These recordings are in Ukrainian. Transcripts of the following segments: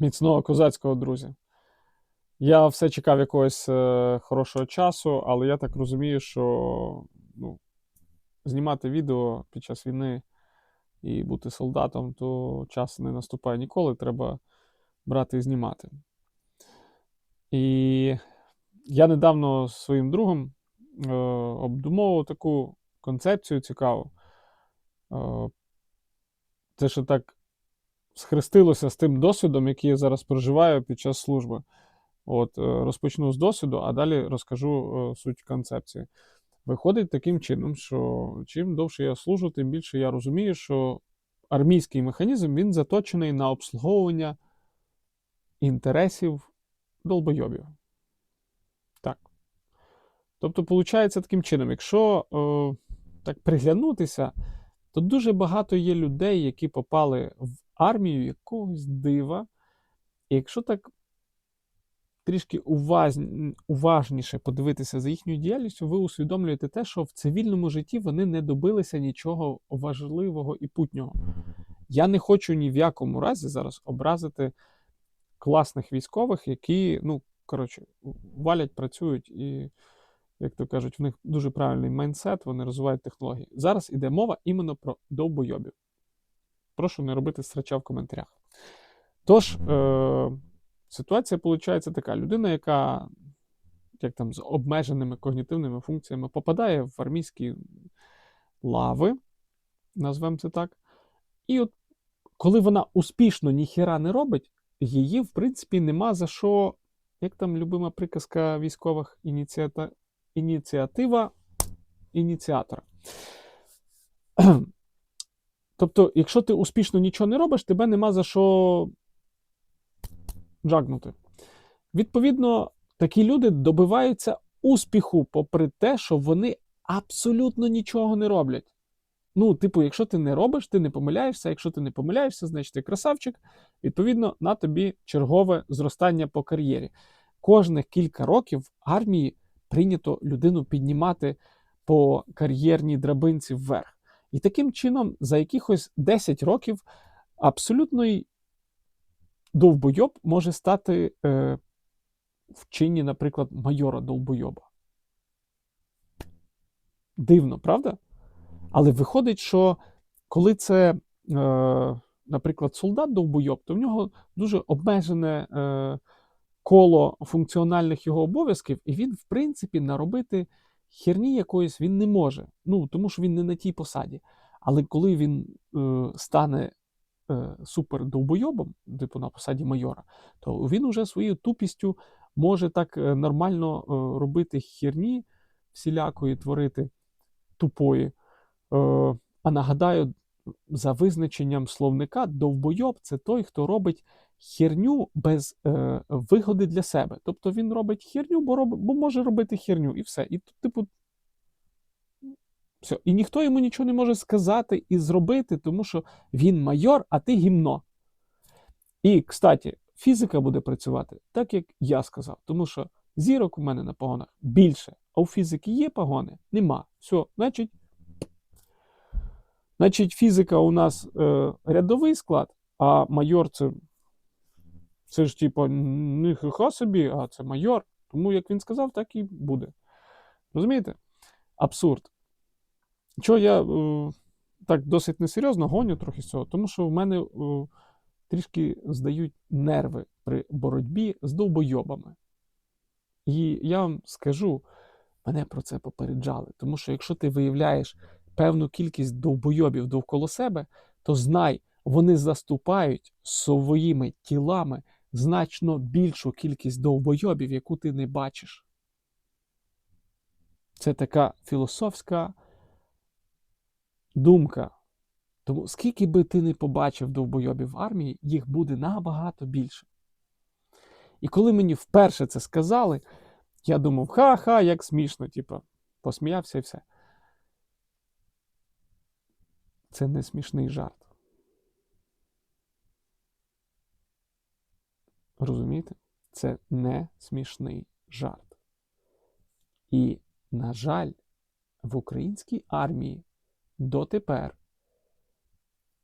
Міцного козацького, друзі. Я все чекав якогось е, хорошого часу, але я так розумію, що ну, знімати відео під час війни і бути солдатом, то час не наступає ніколи. Треба брати і знімати. І я недавно з своїм другом е, обдумовував таку концепцію цікаву. Е, те, що так схрестилося з тим досвідом, який я зараз проживаю під час служби. От, е, розпочну з досвіду, а далі розкажу е, суть концепції. Виходить таким чином, що чим довше я служу, тим більше я розумію, що армійський механізм він заточений на обслуговування інтересів долбойобів. Так. Тобто, виходить таким чином, якщо е, так приглянутися, то дуже багато є людей, які попали в армію якогось дива. І якщо так трішки уваз... уважніше подивитися за їхньою діяльністю, ви усвідомлюєте те, що в цивільному житті вони не добилися нічого важливого і путнього. Я не хочу ні в якому разі зараз образити класних військових, які, ну, коротше, валять, працюють і, як то кажуть, в них дуже правильний майндсет, вони розвивають технології. Зараз іде мова іменно про довбойобів. Прошу не робити срача в коментарях. Тож, е- ситуація виходить така: людина, яка як там, з обмеженими когнітивними функціями попадає в армійські лави, назвемо це так. І от коли вона успішно ніхіра не робить, її, в принципі, нема за що, як там любима приказка військових ініціата... ініціатива ініціатора. Тобто, якщо ти успішно нічого не робиш, тебе нема за що джагнути. Відповідно, такі люди добиваються успіху, попри те, що вони абсолютно нічого не роблять. Ну, типу, якщо ти не робиш, ти не помиляєшся. Якщо ти не помиляєшся, значить ти красавчик. Відповідно, на тобі чергове зростання по кар'єрі. Кожних кілька років в армії прийнято людину піднімати по кар'єрній драбинці вверх. І таким чином, за якихось 10 років абсолютний довбойоб може стати е, в чині, наприклад, майора довбойоба. Дивно, правда? Але виходить, що коли це, е, наприклад, солдат довбойоб, то в нього дуже обмежене е, коло функціональних його обов'язків, і він, в принципі, наробити херні якоїсь він не може. Ну, тому що він не на тій посаді. Але коли він е, стане е, супер довбойобом, типу на посаді майора, то він уже своєю тупістю може так е, нормально е, робити херні всілякої творити тупої. Е, а нагадаю, за визначенням словника, довбойоб це той, хто робить херню без е, вигоди для себе. Тобто він робить херню, бо роб, бо може робити херню, і все. І типу. Все. І ніхто йому нічого не може сказати і зробити, тому що він майор, а ти гімно. І, кстати, фізика буде працювати так, як я сказав. Тому що зірок у мене на погонах більше, а у фізики є погони? Нема. Все, значить, значить, фізика у нас е, рядовий склад, а майор це. Це ж, типу, не хиха собі, а це майор. Тому, як він сказав, так і буде. Розумієте? Абсурд. Чого я е, так досить несерйозно гоню трохи з цього, тому що в мене е, трішки здають нерви при боротьбі з довбойобами. І я вам скажу, мене про це попереджали. Тому що якщо ти виявляєш певну кількість довбойобів довкола себе, то знай, вони заступають своїми тілами значно більшу кількість довбойобів, яку ти не бачиш. Це така філософська думка. Тому скільки би ти не побачив довбойобів в армії, їх буде набагато більше. І коли мені вперше це сказали, я думав, ха-ха, як смішно, типу, посміявся і все. Це не смішний жарт. Розумієте? Це не смішний жарт. І, на жаль, в українській армії дотепер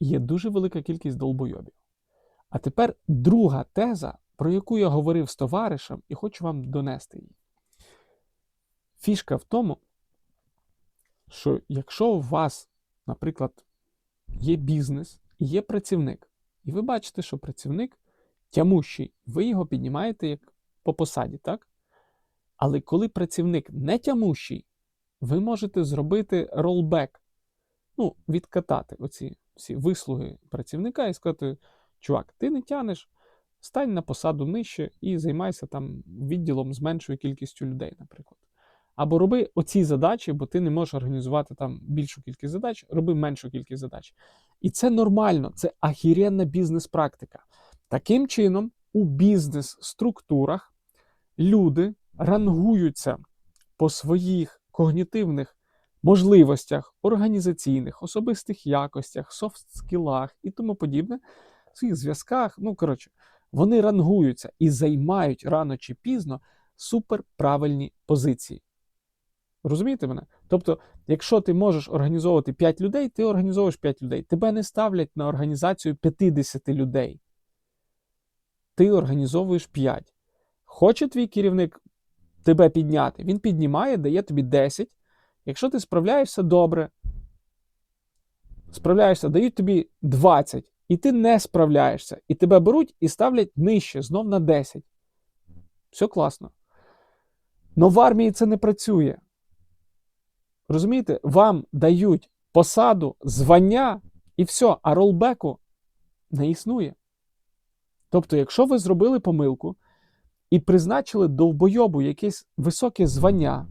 є дуже велика кількість долбойобів. А тепер друга теза, про яку я говорив з товаришем, і хочу вам донести її. Фішка в тому, що якщо у вас, наприклад, є бізнес і є працівник, і ви бачите, що працівник тямущий, ви його піднімаєте як по посаді, так? Але коли працівник не тямущий, ви можете зробити ролбек, ну, відкатати оці всі вислуги працівника і сказати: чувак, ти не тянеш, стань на посаду нижче і займайся там відділом з меншою кількістю людей, наприклад. Або роби оці задачі, бо ти не можеш організувати там більшу кількість задач, роби меншу кількість задач. І це нормально, це ахіренна бізнес-практика. Таким чином, у бізнес-структурах люди рангуються по своїх когнітивних можливостях, організаційних, особистих якостях, софт-скілах і тому подібне, в своїх зв'язках. Ну, коротше, вони рангуються і займають рано чи пізно суперправильні позиції. Розумієте мене? Тобто, якщо ти можеш організовувати 5 людей, ти організовуєш 5 людей. Тебе не ставлять на організацію 50 людей. Ти організовуєш 5. Хоче твій керівник тебе підняти, він піднімає, дає тобі 10. Якщо ти справляєшся добре, справляєшся, дають тобі 20, і ти не справляєшся, і тебе беруть і ставлять нижче, знов на 10. Все класно. Но в армії це не працює. Розумієте, вам дають посаду, звання і все, а ролбеку не існує. Тобто, якщо ви зробили помилку і призначили довбойобу якесь високе звання,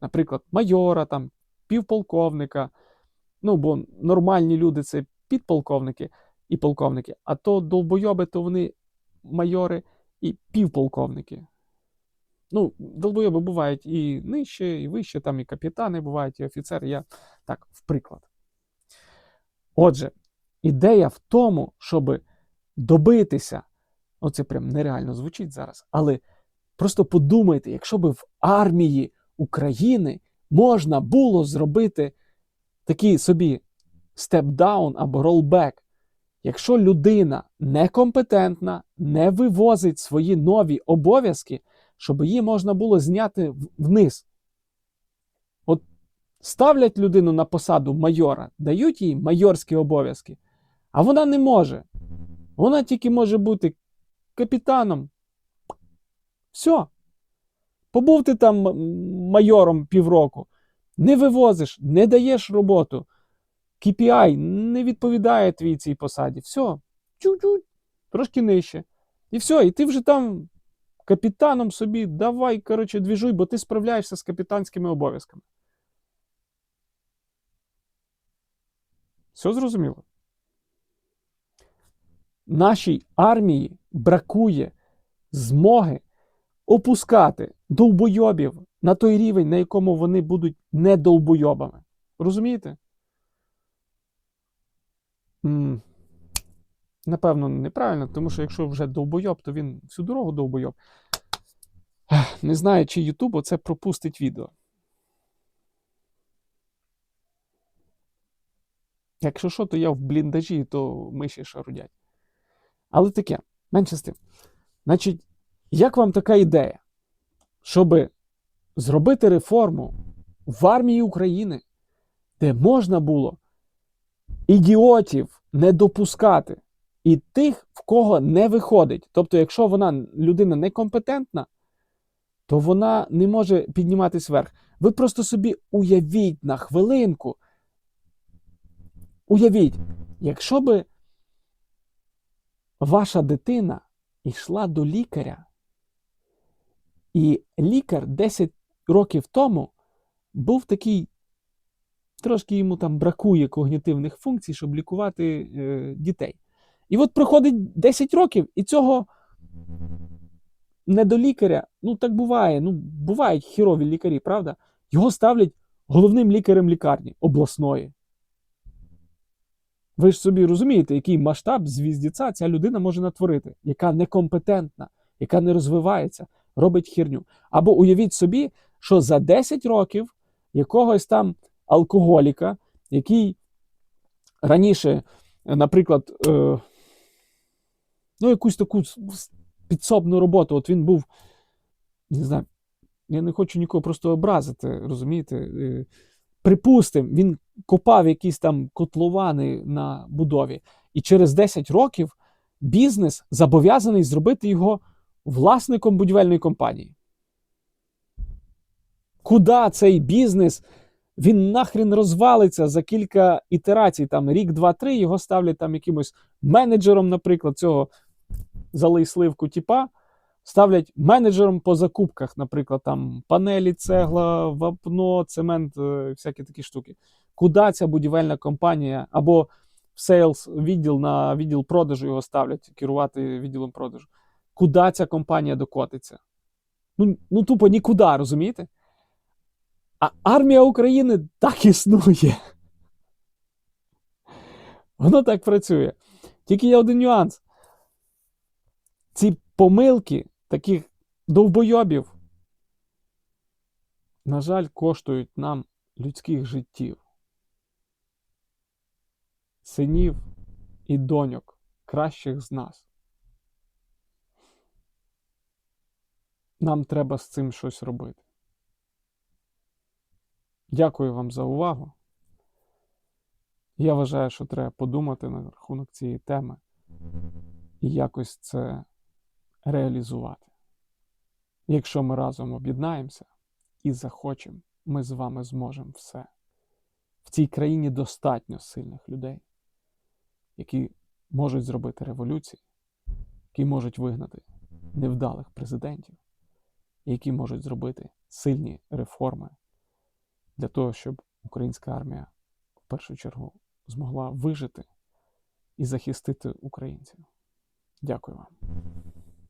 наприклад, майора, там, півполковника, ну, бо нормальні люди це підполковники і полковники, а то долбойоби, то вони майори і півполковники. Ну, долбойоби бувають і нижче, і вище, там і капітани бувають, і офіцери. Я так, в приклад. Отже, ідея в тому, щоб добитися, оце прям нереально звучить зараз, але просто подумайте, якщо би в армії України можна було зробити такий собі степ-даун або ролбек, якщо людина некомпетентна, не вивозить свої нові обов'язки, щоб її можна було зняти вниз. От ставлять людину на посаду майора, дають їй майорські обов'язки, а вона не може. Вона тільки може бути капітаном. Все. Побув ти там майором півроку, не вивозиш, не даєш роботу. KPI не відповідає твій цій посаді. Все, чуть-чуть, трошки нижче. І все, і ти вже там капітаном собі давай, коротше, двіжуй, бо ти справляєшся з капітанськими обов'язками. Все зрозуміло? Нашій армії бракує змоги опускати довбойобів на той рівень, на якому вони будуть не довбойобами. Розумієте? Напевно, неправильно, тому що якщо вже довбойоб, то він всю дорогу довбойоб. Не знаю, чи YouTube оце пропустить відео. Якщо що, то я в бліндажі, то миші шарудять. Але таке, менше з тим. Значить, як вам така ідея, щоб зробити реформу в армії України, де можна було ідіотів не допускати і тих, в кого не виходить. Тобто, якщо вона людина некомпетентна, то вона не може підніматись вверх. Ви просто собі уявіть на хвилинку. Уявіть, якщо би ваша дитина йшла до лікаря, і лікар 10 років тому був такий, трошки йому там бракує когнітивних функцій, щоб лікувати е, дітей. І от проходить 10 років, і цього не до лікаря, ну так буває, ну бувають хірові лікарі, правда? Його ставлять головним лікарем лікарні обласної. Ви ж собі розумієте, який масштаб звіздіця ця людина може натворити, яка некомпетентна, яка не розвивається, робить херню. Або уявіть собі, що за 10 років якогось там алкоголіка, який раніше, наприклад, е, ну, якусь таку підсобну роботу. От він був, не знаю, я не хочу нікого просто образити, розумієте? Е, Припустимо, він копав якісь там котловани на будові, і через 10 років бізнес зобов'язаний зробити його власником будівельної компанії. Куди цей бізнес? Він нахрін розвалиться за кілька ітерацій, там рік, два, три, його ставлять там якимось менеджером, наприклад, цього залий сливку тіпа, ставлять менеджером по закупках, наприклад, там панелі, цегла, вапно, цемент, е, всякі такі штуки. Куди ця будівельна компанія або в відділ на відділ продажу його ставлять, керувати відділом продажу. Куди ця компанія докотиться? Ну, ну тупо нікуди, розумієте? А армія України так існує. Воно так працює. Тільки є один нюанс. Ці помилки таких довбойобів, на жаль, коштують нам людських життів, синів і доньок кращих з нас. Нам треба з цим щось робити. Дякую вам за увагу. Я вважаю, що треба подумати на рахунок цієї теми і якось це реалізувати. Якщо ми разом об'єднаємося і захочемо, ми з вами зможемо все. В цій країні достатньо сильних людей, які можуть зробити революції, які можуть вигнати невдалих президентів, які можуть зробити сильні реформи для того, щоб українська армія в першу чергу змогла вижити і захистити українців. Дякую вам.